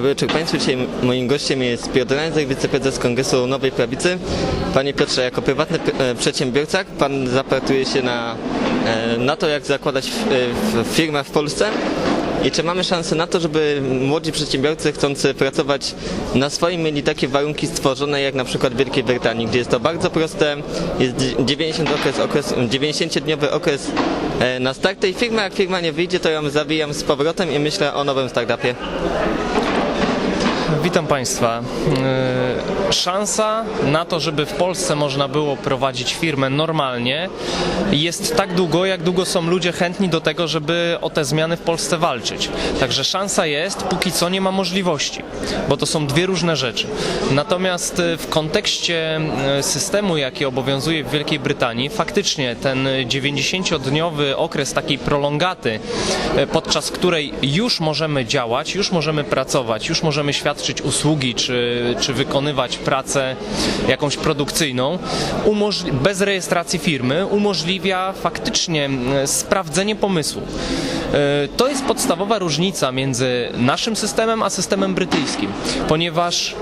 Dobry wieczór Państwu. Dzisiaj moim gościem jest Piotr Rajzek, wiceprezes Kongresu Nowej Prawicy. Panie Piotrze, jako prywatny e, przedsiębiorca Pan zapartuje się na, e, na to, jak zakładać w firmę w Polsce. I czy mamy szansę na to, żeby młodzi przedsiębiorcy chcący pracować na swoim mieli takie warunki stworzone jak na przykład w Wielkiej Brytanii, gdzie jest to bardzo proste, jest 90 okres, okres, 90-dniowy okres e, na start tej firmy, jak firma nie wyjdzie, to ją zawijam z powrotem i myślę o nowym startupie. Witam Państwa. Szansa na to, żeby w Polsce można było prowadzić firmę normalnie jest tak długo, jak długo są ludzie chętni do tego, żeby o te zmiany w Polsce walczyć. Także szansa jest, póki co nie ma możliwości, bo to są dwie różne rzeczy. Natomiast yy, w kontekście yy, systemu, jaki obowiązuje w Wielkiej Brytanii, faktycznie ten 90-dniowy okres takiej prolongaty, yy, podczas której już możemy działać, już możemy pracować, już możemy świadczyć usługi czy, czy wykonywać pracę jakąś produkcyjną, bez rejestracji firmy umożliwia faktycznie sprawdzenie pomysłu. E, To jest podstawowa różnica między naszym systemem a systemem brytyjskim, ponieważ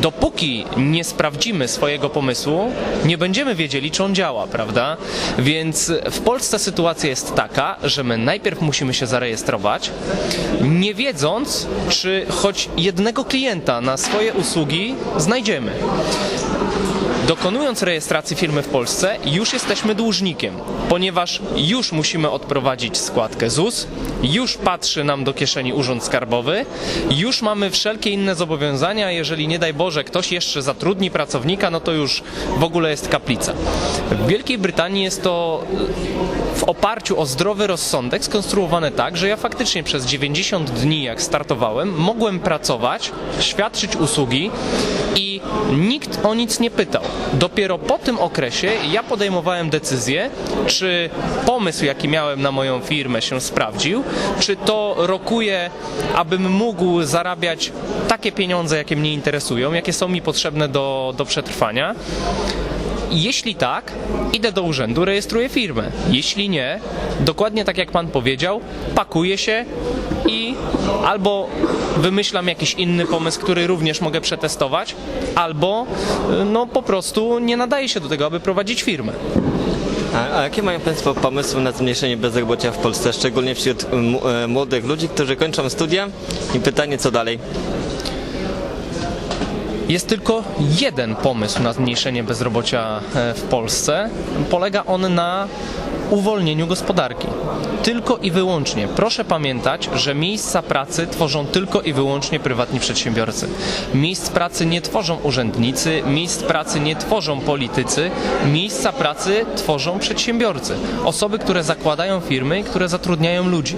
dopóki nie sprawdzimy swojego pomysłu, nie będziemy wiedzieli, czy on działa, prawda? Więc w Polsce sytuacja jest taka, że my najpierw musimy się zarejestrować, nie wiedząc, czy choć jednego klienta na swoje usługi znajdziemy. Dokonując rejestracji firmy w Polsce, już jesteśmy dłużnikiem, ponieważ już musimy odprowadzić składkę ZUS, już patrzy nam do kieszeni Urząd Skarbowy, już mamy wszelkie inne zobowiązania. Jeżeli nie daj Boże ktoś jeszcze zatrudni pracownika, no to już w ogóle jest kaplica. W Wielkiej Brytanii jest to w oparciu o zdrowy rozsądek skonstruowane tak, że ja faktycznie przez 90 dni, jak startowałem, mogłem pracować, świadczyć usługi i nikt o nic nie pytał. Dopiero po tym okresie ja podejmowałem decyzję, czy pomysł, jaki miałem na moją firmę, się sprawdził, czy to rokuje, abym mógł zarabiać takie pieniądze, jakie mnie interesują, jakie są mi potrzebne do, do przetrwania. Jeśli tak, idę do urzędu, rejestruję firmę. Jeśli nie, dokładnie tak jak pan powiedział, pakuję się i albo wymyślam jakiś inny pomysł, który również mogę przetestować, albo y, no po prostu nie nadaje się do tego, aby prowadzić firmę. A, a jakie mają Państwo pomysły na zmniejszenie bezrobocia w Polsce, szczególnie wśród e, młodych ludzi, którzy kończą studia? I pytanie, co dalej? Jest tylko jeden pomysł na zmniejszenie bezrobocia e, w Polsce. Polega on na uwolnieniu gospodarki. Tylko i wyłącznie. Proszę pamiętać, że miejsca pracy tworzą tylko i wyłącznie prywatni przedsiębiorcy. Miejsc pracy nie tworzą urzędnicy, miejsc pracy nie tworzą politycy, miejsca pracy tworzą przedsiębiorcy. Osoby, które zakładają firmy, które zatrudniają ludzi.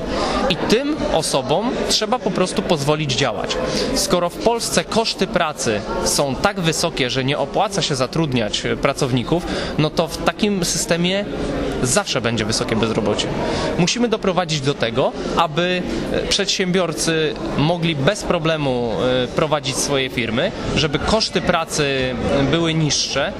I tym osobom trzeba po prostu pozwolić działać. Skoro w Polsce koszty pracy są tak wysokie, że nie opłaca się zatrudniać e, pracowników, no to w takim systemie zawsze będzie wysokie bezrobocie. Musimy doprowadzić do tego, aby e, przedsiębiorcy mogli bez problemu e, prowadzić swoje firmy, żeby koszty pracy były niższe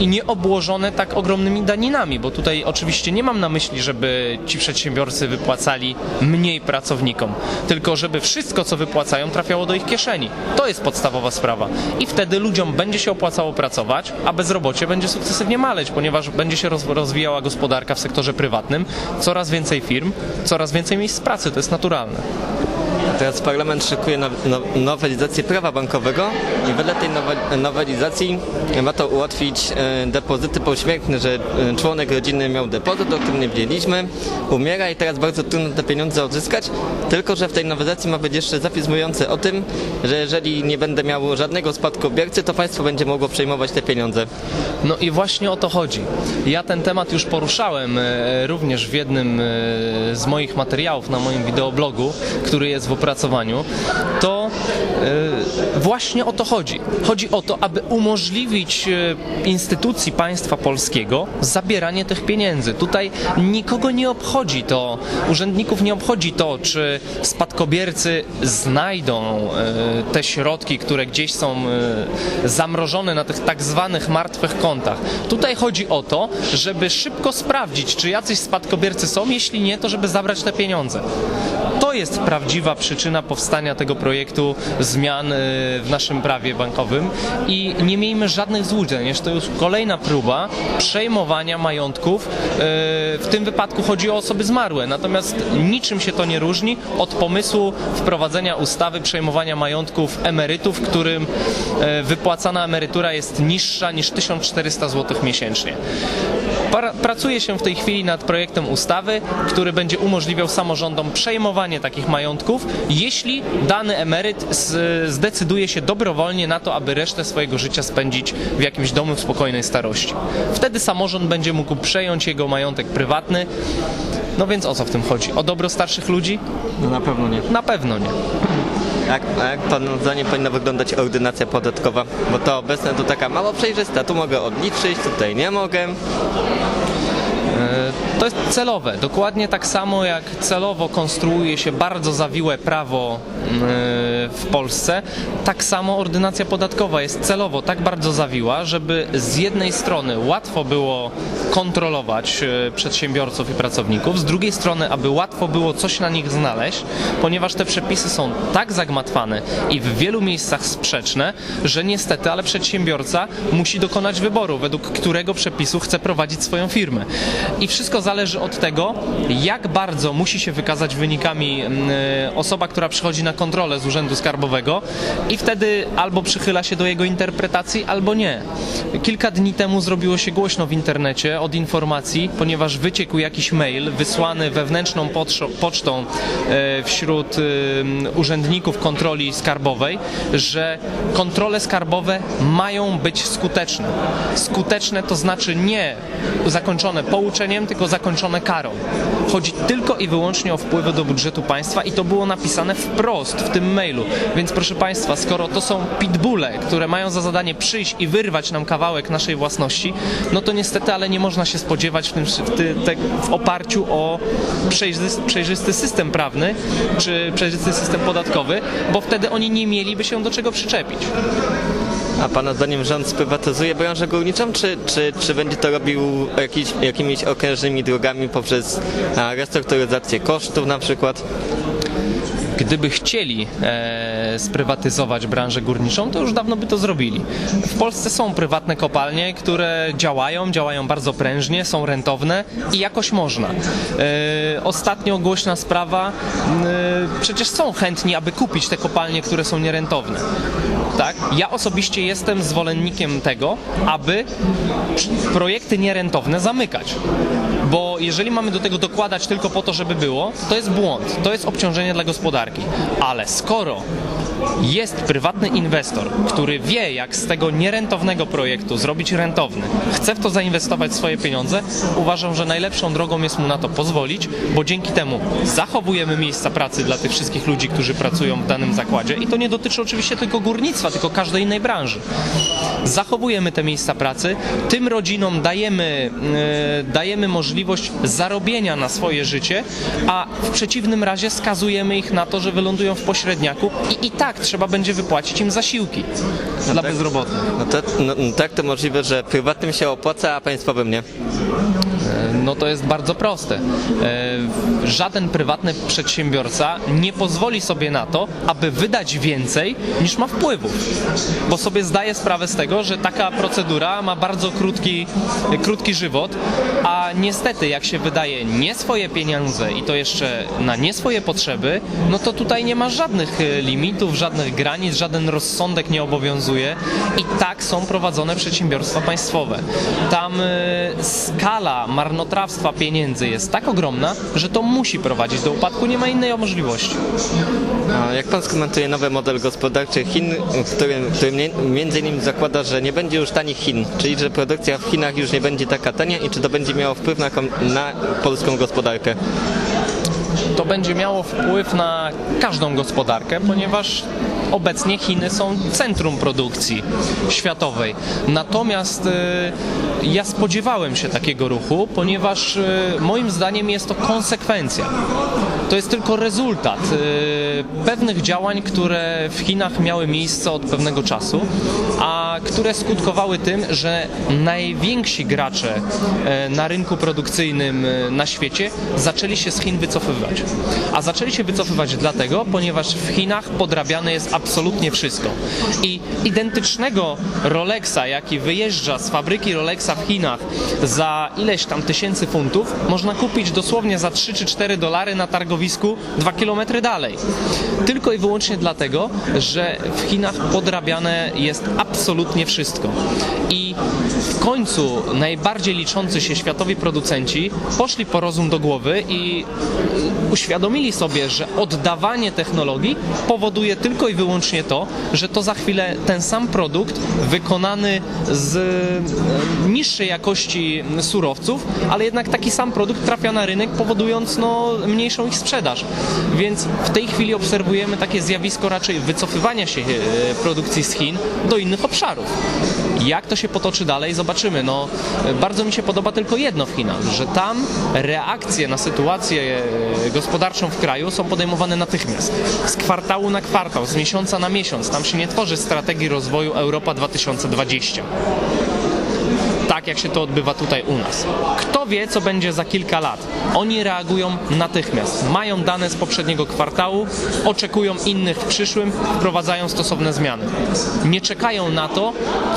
i nie obłożone tak ogromnymi daninami, bo tutaj oczywiście nie mam na myśli, żeby ci przedsiębiorcy wypłacali mniej pracownikom, tylko żeby wszystko, co wypłacają, trafiało do ich kieszeni. To jest podstawowa sprawa. I wtedy ludziom będzie się opłacało pracować, a bezrobocie będzie sukcesywnie maleć, ponieważ będzie się roz- rozwijała gospodarka w sektorze prywatnym, coraz więcej firm, coraz więcej miejsc pracy, to jest naturalne. Teraz parlament szykuje now, now, nowelizację prawa bankowego i wedle tej nowe, nowelizacji ma to ułatwić e, depozyty pośmiertne, że e, członek rodziny miał depozyt, o którym nie wiedzieliśmy, umiera i teraz bardzo trudno te pieniądze odzyskać, tylko że w tej nowelizacji ma być jeszcze zapis mówiący o tym, że jeżeli nie będę miał żadnego spadkobiercy, to państwo będzie mogło przejmować te pieniądze. No i właśnie o to chodzi. Ja ten temat już poruszałem e, również w jednym z moich materiałów na moim wideoblogu, który jest w opracowaniu. To e, właśnie o to chodzi. Chodzi o to, aby umożliwić e, instytucji państwa polskiego zabieranie tych pieniędzy. Tutaj nikogo nie obchodzi to, urzędników nie obchodzi to, czy spadkobiercy znajdą e, te środki, które gdzieś są zamrożone na tych tak zwanych martwych kontach. Tutaj chodzi o to, żeby szybko sprawdzić, czy jacyś spadkobiercy są, jeśli nie, to żeby zabrać te pieniądze. To jest prawdziwa przyczyna powstania tego projektu zmian y, w naszym prawie bankowym i nie miejmy żadnych złudzeń, że to już kolejna próba przejmowania majątków. y, W tym wypadku chodzi o osoby zmarłe, natomiast niczym się to nie różni od pomysłu wprowadzenia ustawy przejmowania majątków emerytów, którym y, wypłacana emerytura jest niższa niż 1400 zł miesięcznie. Pra- Pracuje się w tej chwili nad projektem ustawy, który będzie umożliwiał samorządom przejmowanie takich majątków, jeśli dany emeryt zdecyduje się dobrowolnie na to, aby resztę swojego życia spędzić w jakimś domu w spokojnej starości. Wtedy samorząd będzie mógł przejąć jego majątek prywatny. No więc o co w tym chodzi? O dobro starszych ludzi? No na pewno nie. Na pewno nie. Jak, a jak pan zdaniem powinna wyglądać ordynacja podatkowa? Bo to obecne to taka mało przejrzysta. Tu mogę odliczyć, tutaj nie mogę. To jest celowe. Dokładnie tak samo jak celowo konstruuje się bardzo zawiłe prawo yy, w Polsce, tak samo ordynacja podatkowa jest celowo tak bardzo zawiła, żeby z jednej strony łatwo było kontrolować yy, przedsiębiorców i pracowników, z drugiej strony, aby łatwo było coś na nich znaleźć, ponieważ te przepisy są tak zagmatwane i w wielu miejscach sprzeczne, że niestety, ale przedsiębiorca musi dokonać wyboru, według którego przepisu chce prowadzić swoją firmę. I wszystko zależy od tego, jak bardzo musi się wykazać wynikami mm, y, osoba, która przychodzi na kontrolę z Urzędu Skarbowego i wtedy albo przychyla się do jego interpretacji, albo nie. Kilka dni temu zrobiło się głośno w internecie od informacji, ponieważ wyciekł jakiś mail wysłany wewnętrzną pocztą, e, wśród y, urzędników kontroli skarbowej, że kontrole skarbowe mają być skuteczne. Skuteczne to znaczy nie zakończone pouczeniem, tylko zakończone karą. Chodzi tylko i wyłącznie o wpływy do budżetu państwa i to było napisane wprost w tym mailu. Więc proszę państwa, skoro to są pitbulle, które mają za zadanie przyjść i wyrwać nam kawałek naszej własności, no to niestety, ale nie można się spodziewać w, tym, w, ty, te, w oparciu o przejrzysty, przejrzysty system prawny czy przejrzysty system podatkowy, bo wtedy oni nie mieliby się do czego przyczepić. A pana zdaniem rząd sprywatyzuje branżę górniczą, czy, czy, czy będzie to robił jakiś, jakimiś okrężnymi drogami poprzez restrukturyzację kosztów na przykład? Gdyby chcieli e, sprywatyzować branżę górniczą, to już dawno by to zrobili. W Polsce są prywatne kopalnie, które działają, działają bardzo prężnie, są rentowne i jakoś można. E, ostatnio głośna sprawa, e, przecież są chętni, aby kupić te kopalnie, które są nierentowne. Tak? Ja osobiście jestem zwolennikiem tego, aby projekty nierentowne zamykać. Bo jeżeli mamy do tego dokładać tylko po to, żeby było, to jest błąd, to jest obciążenie dla gospodarki. Ale skoro jest prywatny inwestor, który wie, jak z tego nierentownego projektu zrobić rentowny, chce w to zainwestować swoje pieniądze, uważam, że najlepszą drogą jest mu na to pozwolić, bo dzięki temu zachowujemy miejsca pracy dla tych wszystkich ludzi, którzy pracują w danym zakładzie. I to nie dotyczy oczywiście tylko górnictwa, tylko każdej innej branży zachowujemy te miejsca pracy, tym rodzinom dajemy, e, dajemy możliwość zarobienia na swoje życie, a w przeciwnym razie skazujemy ich na to, że wylądują w pośredniaku i i tak trzeba będzie wypłacić im zasiłki dla bezrobotnych. No to, no, no tak to możliwe, że prywatnym się opłaca, a państwowym nie. No to jest bardzo proste. E, Żaden prywatny przedsiębiorca nie pozwoli sobie na to, aby wydać więcej niż ma wpływów, bo sobie zdaje sprawę z tego, że taka procedura ma bardzo krótki, krótki żywot, a niestety jak się wydaje nie swoje pieniądze i to jeszcze na nie swoje potrzeby, no to tutaj nie ma żadnych e, limitów, żadnych granic, żaden rozsądek nie obowiązuje i tak są prowadzone przedsiębiorstwa państwowe. Tam e, skala marnotrawstwa pieniędzy jest tak ogromna, że to musi prowadzić do upadku, nie ma innej możliwości. Jak pan skomentuje nowy model gospodarczy Chin, który mnie- między innymi zakłada, że nie będzie już tanich Chin, czyli że produkcja w Chinach już nie będzie taka tania i czy to będzie miało wpływ na, na polską gospodarkę? To będzie miało wpływ na każdą gospodarkę, ponieważ obecnie Chiny są centrum produkcji światowej. Natomiast y, ja spodziewałem się takiego ruchu, ponieważ y, moim zdaniem jest to konsekwencja. To jest tylko rezultat y, pewnych działań, które w Chinach miały miejsce od pewnego czasu, a które skutkowały tym, że najwięksi gracze na rynku produkcyjnym na świecie zaczęli się z Chin wycofywać. A zaczęli się wycofywać dlatego, ponieważ w Chinach podrabiane jest absolutnie wszystko. I identycznego Rolexa, jaki wyjeżdża z fabryki Rolexa w Chinach za ileś tam tysięcy funtów, można kupić dosłownie za 3 czy 4 dolary na targowisku 2 kilometry dalej. Tylko i wyłącznie dlatego, że w Chinach podrabiane jest absolutnie wszystko. I w końcu najbardziej liczący się światowi producenci poszli po rozum do głowy i uświadomili sobie, że oddawanie technologii powoduje tylko i wyłącznie to, że to za chwilę ten sam produkt wykonany z e, niższej jakości surowców, ale jednak taki sam produkt trafia na rynek, powodując no, mniejszą ich sprzedaż. Więc w tej chwili obserwujemy takie zjawisko raczej wycofywania się e, produkcji z Chin do innych obszarów. Jak to się potoczy dalej, zobaczymy. No, bardzo mi się podoba tylko jedno w Chinach, że tam reakcje na sytuację e, gospodarczą w kraju są podejmowane natychmiast. Z kwartału na kwartał, z miesiąca na miesiąc. Tam się nie tworzy strategii rozwoju Europa 2020 tak jak się to odbywa tutaj u nas. Kto wie, co będzie za kilka lat? Oni reagują natychmiast. Mają dane z poprzedniego kwartału, oczekują innych w przyszłym, wprowadzają stosowne zmiany. Nie czekają na to,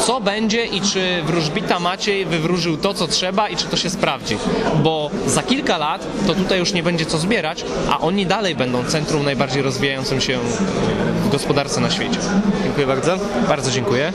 co będzie i czy wróżbita Maciej wywróżył to, co trzeba i czy to się sprawdzi. Bo za kilka lat to tutaj już nie będzie co zbierać, a oni dalej będą centrum najbardziej rozwijającym się w gospodarce na świecie. Dziękuję bardzo. Bardzo dziękuję.